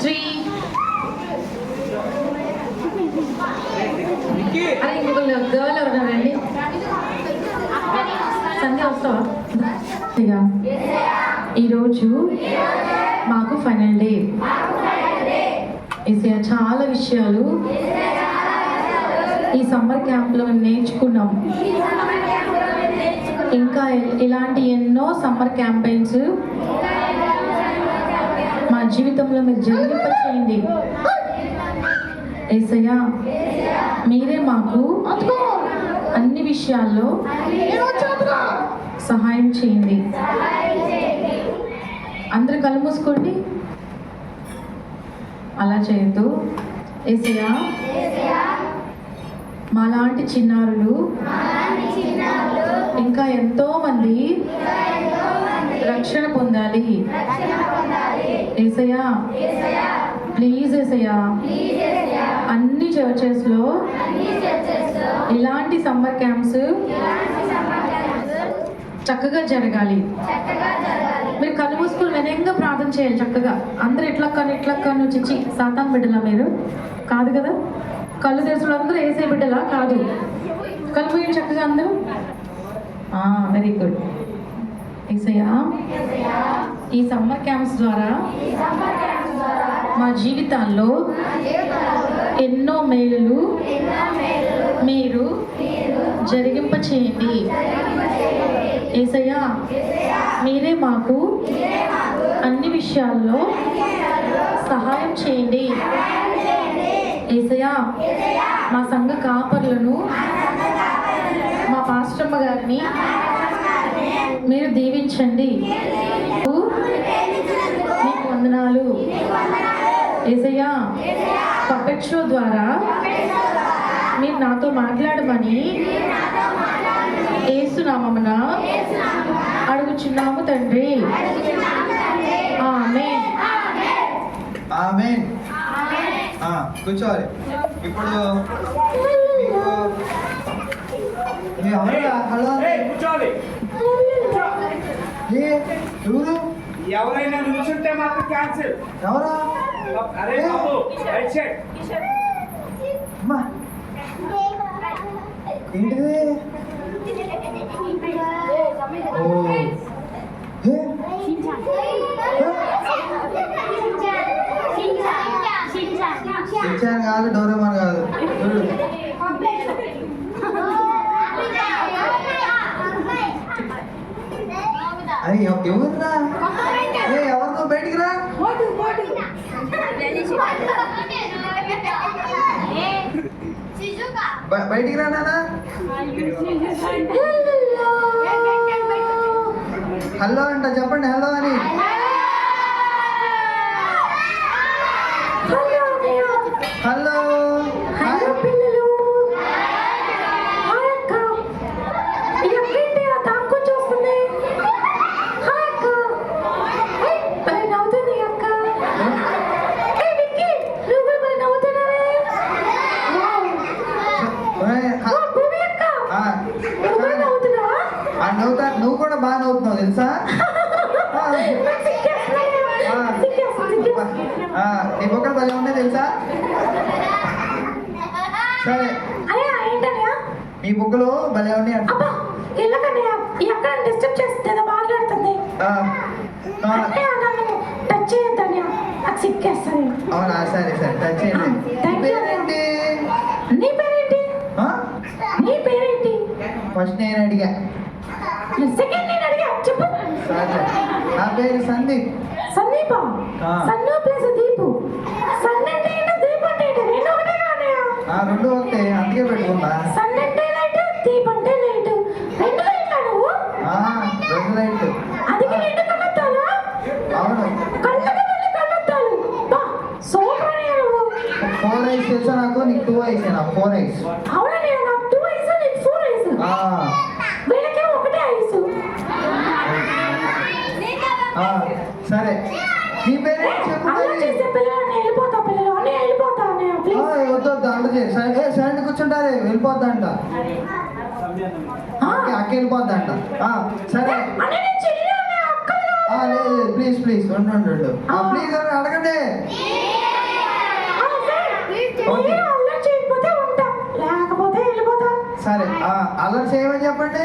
Three. అరే ఇంకొక girl ఎవరండి సంధ్య వస్తావా? ఈరోజు మాకు ఫైనల్ డే. ఇసే చాలా విషయాలు ఈ సమ్మర్ క్యాంప్లో నేర్చుకున్నాం. ఇంకా ఇలాంటి ఎన్నో సమ్మర్ క్యాంపెయిన్స్ జీవితంలో మీరు జరిగింప చేయండి ఏసయ్యా మీరే మాకు అన్ని విషయాల్లో సహాయం చేయండి. అందరు కళ్ళు మూసుకోండి. అలా చేయొద్దు. ఏసయ్యా మాలాంటి చిన్నారులు ఇంకా ఎంతో మంది రక్షణ పొందాలి. ఏసయ్యా? ప్లీజ్ ఏసయ్యా. అన్ని చర్చెస్లో ఇలాంటి సమ్మర్ క్యాంప్స్ చక్కగా జరగాలి. మీరు కళ్ళు మూసుకుని వినయంగా ప్రార్థన చేయాలి చక్కగా. అందరు ఇట్లా కానీ ఇట్లా కానీ చిచ్చి సాతాన్ బిడ్డలా మీరు? కాదు కదా? కళ్ళు తెరుచులు అందరూ వేసే బిడ్డలా? కాదు. కళ్ళు మూయండి చక్కగా అందరూ? Very good Yesayya. ఈ సమ్మర్ క్యాంప్స్ ద్వారా మా జీవితాల్లో ఎన్నో మేలులు మీరు జరిగింపచేయండి. ఏసయ్యా మీరే మాకు అన్ని విషయాల్లో సహాయం చేయండి. ఏసయ్యా మా సంఘ కాపర్లను మా పాస్టమ్మ గారిని మీరు దీవించండి. వందనాలు. ఏసయ్యా పపెట్ షో ద్వారా మీరు నాతో మాట్లాడమని ఏసునామమున అడుగుచున్నాము తండ్రి. కూర్చోవాలి. ఇప్పుడు హలో. కూర్చోవాలి. ఏ ఎవరు? ఎవరైనా నిల్చుంటే మాత్రం క్యాన్సిల్ ఎవరా? అరే బాబు రైట్ సైడ్ ఏంటిది? కాదు డోరేమాన్ కాదు. అరే ఎవ- ఎవర్రా ఏ ఎవరు నువ్వు బయటికి రా బ- బయటికి రా నాన్న హలో. అంట చెప్పండి హలో అని. బాగా నవ్వుతున్నావు తెలుసా? నీ బొక్కలు భలే ఉంటాయి తెలుసా? సరే. నీ బుక్కలు భలే ఉన్నాయి అంట. డిస్టర్బ్ చేస్తుంది మాట్లాడుతుంది. టచ్ చేయొద్దన్నయ్య. నాకు సిగ్గేస్తుంది అవునా? సరే సరే. టచ్ చేయండి నీ. పేరేంటి? నీ పేరేంటి? ఆ? నీ పేరేంటి? ఫస్ట్ నేను అడిగా. సెకండ్ నేను అడిగా చెప్పు సరే నా పేరు సందీప్. సందీప. సన్ను ప్లస్ దీపు. సన్ అంటే ఏంటో దీప్ అంటే ఏంటో రెండు ఒకటే కానయ్య ఆ రెండు ఒకటే. అందుకే పెట్టుకున్నా. సన్ అంటే లైట్ దీప్ అంటే లైట్ రెండు లైట్లా నువ్వు ఆ, రెండు లైట్లు అది రెండు కళ్ళొత్తాలా అవును. కళ్ళకి వెళ్ళి కళ్ళొత్తాలు బా సూపర్ అయ్యా నువ్వు. ఫోర్ ఐస్ తెలుసా నాకు? నీకు టూ ఐస్ ఫోర్ ఐస్. అవునయ్య నీ వెళ్ళిపోతా పిల్లలు. వెళ్ళిపోతా నేను ప్లీజ్ వద్దు వద్దు అంట చేయి. సరే కూర్చుంటారే? వెళ్ళిపోద్ది అంట అక్క వెళ్ళిపోద్ది అంట సరే. లేదు ప్లీజ్ ప్లీజ్ ఉండు ఉండు ఉండు. ప్లీజ్ అడగండి. సరే. అలర్ట్ చేయమని చెప్పండి.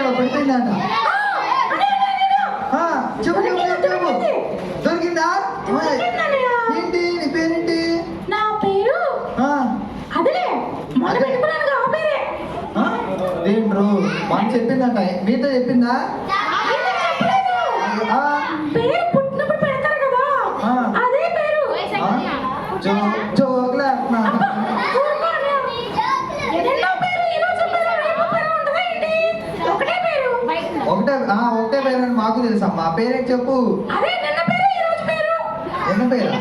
ఇక్కడ పడిపోయిందంట చెప్పు చెప్పు దొరికిందా ఏంటి నీ పేరేంటి? నా పేరు అదిలే. నేను చెప్పినట్ట మీతో చెప్పిందా? పేరు మాకు తెలుసమ్మా పేరే చెప్పు ఎన్న పేరు?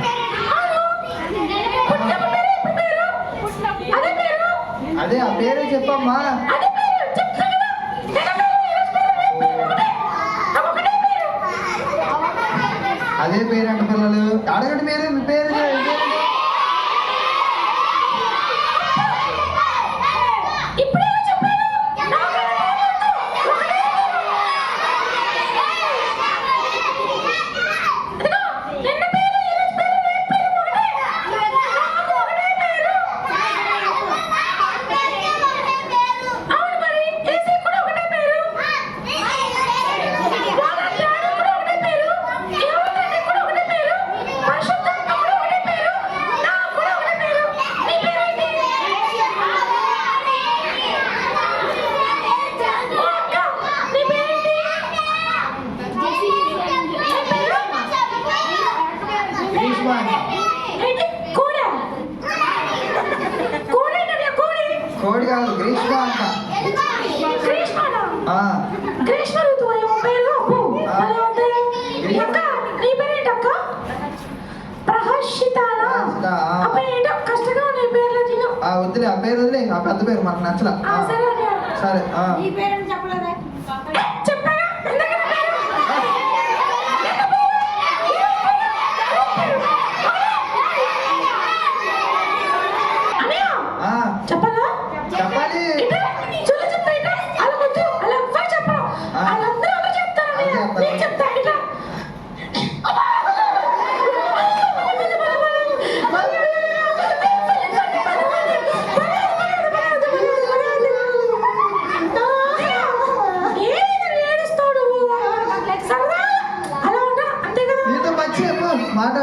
అదే ఆ పేరే చెప్పమ్మా. కోడి? కాదు గ్రీష్మ అంట. గ్రీష్మ ఋతువు అనే ముప్పై లోపు నీ కష్టంగా నీ వద్దులే ఆ పేరు వదిలే ఆ పెద్ద పేరు మాకు నచ్చల. సరే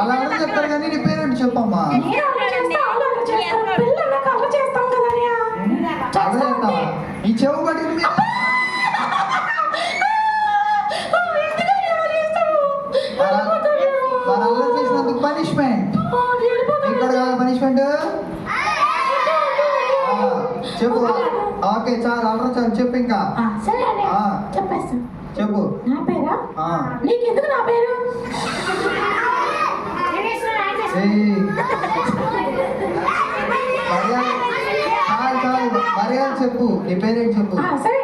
అలా కూడా చెప్తారు కానీ నీ పేరెంట్ చెప్పమ్మా? ఈ చెవు పడింది. పనిష్మెంట్ ఇక్కడ కాదు పనిష్మెంట్ చెప్పు ఓకే చాలా అల్లరి చాలు. చెప్పు ఇంకా. చెప్పు. నా పేరా? నీ మర్యాద చెప్పు నీ పేరేంటి చెప్పు ఆ, సరే.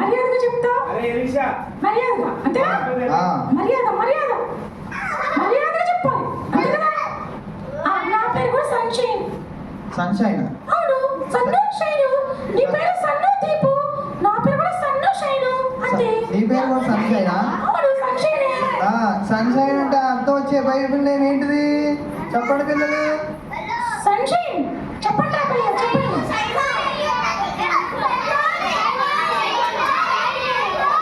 మర్యాదగా చెప్తా. ఎలీషా మర్యాద అంతే మర్యాద మర్యాద. మర్యాదగా చెప్పాలి. నా పేరు కూడా సన్షైన్. సన్షైన్. అవును సన్ను షైను నీ పేరు సన్ను దీపు. నా పేరు కూడా సన్ను షైను అంతే. నీ పేరు కూడా సన్షైనా? అవును సన్షైనే. సన్షైన్ అంటే వచ్చే బైబిల్ నేమ్ ఏంటిది? చెప్పండి పిల్లలు. చెప్పండి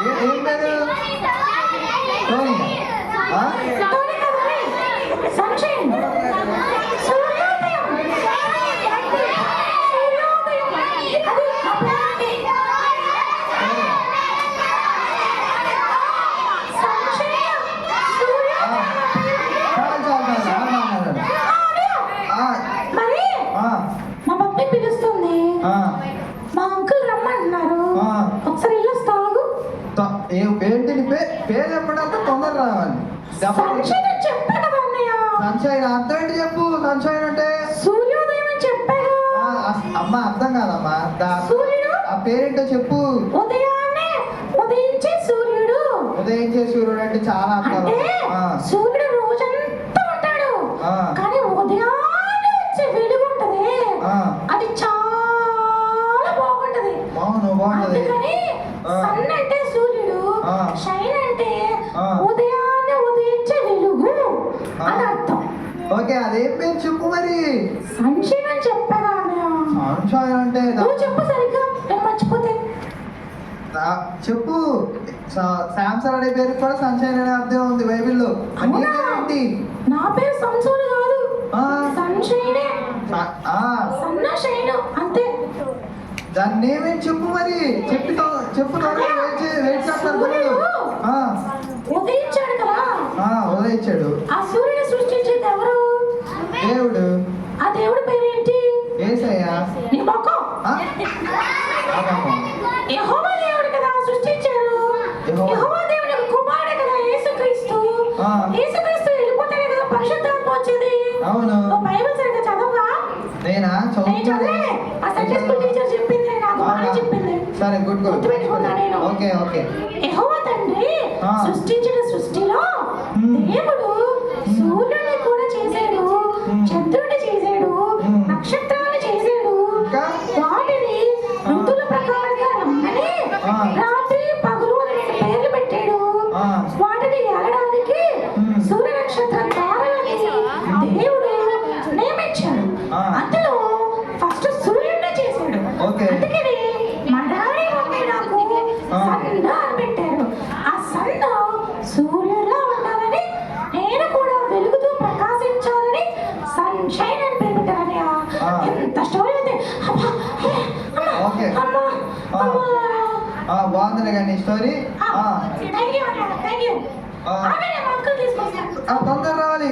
ఏ- పేరు? టోనీ కాదు, సన్షైన్ సూర్యోదయం సూర్యోదయం అది నా పేరు. సన్షైన్ ఆ, సూర్యోదయం చాలు చాలు చాలు ఆ, ఆ, ఆ, మరి ఆ, మా మమ్మీ పిలుస్తుంది ఆ. మా అంకుల్ రమ్మంటున్నారు ఆ. ఒకసారి ఇల్లు తాగు త- ఏ- ఏంటి నీ పే పేరు చెప్పడానికి తొందర రావాలి. సన్షైన్ అర్థం ఏంటి చెప్పు? సన్షైన్ అంటే? సూర్యోదయం అని చెప్పాను అమ్మ అర్థం కాదమ్మా. సూర్యుడు? ఆ పేరేంటో చెప్పు. ఉదయాన్నే ఉదయించే సూర్యుడు. ఉదయించే సూర్యుడు అంటే చాలా ఆ, సూర్యుడు రోజంతా ఉంటాడు. కానీ ఉదయాన్నే వచ్చే వెలుగు ఉంటది. అది చాలా బాగుంటది. అవును బాగుంటది. అందుకని చెప్పు మరి? సన్షైన్ అని అన్నయ్య. సన్షైన్ అంటే నువ్వు చెప్పు సరిగ్గా నేను మర్చిపోతే. చెప్పు. శాంసంగ్ అనే పేరు కూడా సన్షైన్ అనే అర్థం ఉంది బైబిల్లో. నీ అవునా? పేరేంటి నా పేరు సంసోని కాదు. ఆ. సన్షైనే స- ఆ, సన్న షైన్ అంతే. దాని నేమేం చెప్పు మరి? చెప్పి చెప్పు వెయిట్ చేస్తారు ఉదయించాడు కదా. ఆ, ఉదయించాడు. ఆ ఎవరు దేవుడు. ఆ దేవుడి పేరేంటి? ఏసయ్యా. నీ? ఆమామా. యెహోవా దేవుడు కదా సృష్టించాడు. యెహోవా. దేవుడి యొక్క కుమారుడు కదా యేసుక్రీస్తు. యేసుక్రీస్తు వెళ్ళిపోతేనే కదా పరిశుద్ధాత్మ వచ్చేది. అవును. నువ్వు బైబిల్ సరిగ్గా చదవగా నేనా? చదువుతాను చదివే. ఆ సండే స్కూల్ టీచర్ చెప్పింది నాకు బాగా చెప్పింది. సరే గుడ్ గుడ్ గుర్తుపెట్టుకున్నా నేను. Okay okay. యెహోవా తండ్రి. సృష్టించిన సృష్టిలో. దేవుడు సూర్యుడిని తీసుకొస్తాను తొందర రావాలి.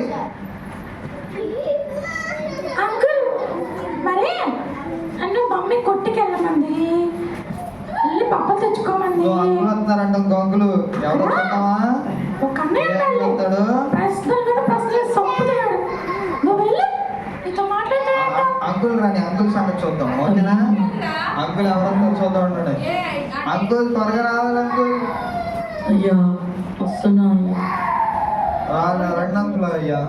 అంకుల్ మరి నన్ను మమ్మీ కొట్టుకెళ్ళమంది. వెళ్ళి పప్పలు తెచ్చుకోమంది. వస్తున్నారంట గొంగులు ఎవరు ఒక అన్నయ్య. వస్తాడు ప్రశ్నలు మీద ప్రశ్నలు చంపుతున్నాడు. నువ్వు వెళ్ళు. నీతో మాట్లాడతాడంట అంకుల్ రాని అంకుల్ సంగతి చూద్దాం. ఓకేనా? అంకుల్ ఎవరు వస్తారో చూద్దాం ఉండండి అంకుల్ త్వరగా రావాలి అంకుల్. అయ్యా వస్తున్నా అయ్యా రావాలి రండి అంకుల్ అయ్యా.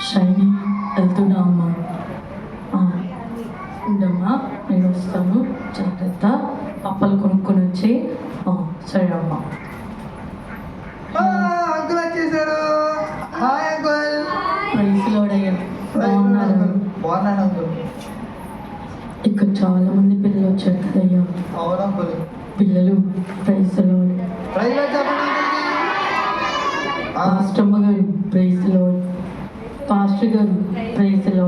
షైనీ వెళ్తున్నా అమ్మా. ఉండమ్మా నేను వస్తాను. జాగ్రత్త. అప్పలు కొనుక్కొని వచ్చి సరే అమ్మా. అంకుల్ వచ్చేసారు. Hi uncle. బాగున్నారు? బాగున్నాను అంకుల్. ఇక్కడ చాలా మంది పిల్లలు వచ్చారు కదయ్యా. అవును అంకుల్. పిల్లలు ప్రైస్లో పాస్టమ్మ గారు ప్రైస్లో పాస్టర్ గారు ప్రైస్లో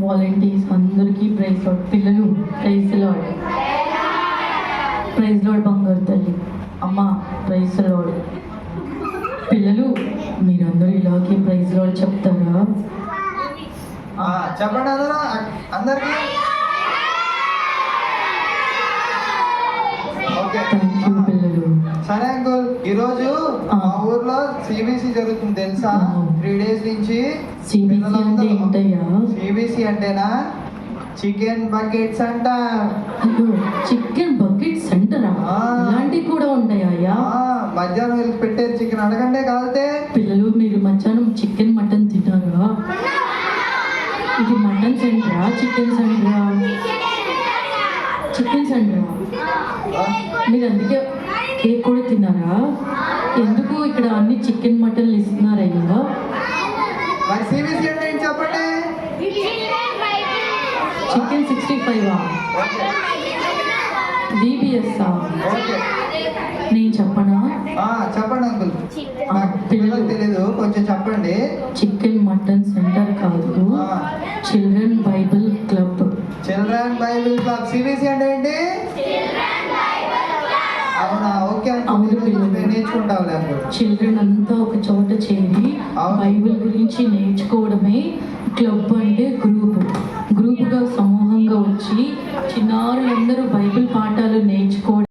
వాలంటీర్స్ అందరికీ ప్రైజ్ లాడ్ పిల్లలు ప్రైజ్ లాడ్ ప్రైజ్ లాడ్ బంగారు తల్లి. అమ్మ ప్రైజ్ లాడ్ పిల్లలు మీరందరూ ఇలాగే ప్రైజ్ లాడ్ చెప్తారా? చెప్పండి అందరూ అందరికి ఈరోజు ఆ. మా ఊర్లో సిబిసి జరుగుతుంది తెలుసా. త్రీ డేస్ నుంచి సిబిసి అంటే ఏంటయ్యా సిబిసి అంటేనా? చికెన్ బకెట్స్ అంట. చికెన్ బకెట్ సెంటరా ఆ. ఇలాంటివి కూడా ఉంటాయా మధ్యాహ్నం వెళ్ళి పెట్టేది చికెన్ అడగంటే కాలితే పిల్లలు మీరు మధ్యాహ్నం చికెన్ మటన్ తిన్నారా ఇది మటన్ సెంటరా చికెన్ సెంటరా చికెన్ సెంటరా మీరు అందుకే కేక్ కూడా తిన్నారా? ఎందుకు ఇక్కడ అన్ని చికెన్ మటన్లు ఏంటి చెప్పండి? Chicken sixty five? ఓకే. నేను చెప్పనా? చెప్పండి అంకుల్. తెలీదు. కొంచెం చెప్పండి. చికెన్ నేర్చుకుంటావులే అంకుల్ చిల్డ్రన్ అంతా ఒక చోట చేరి. బైబిల్ గురించి నేర్చుకోవడమే క్లబ్ అంటే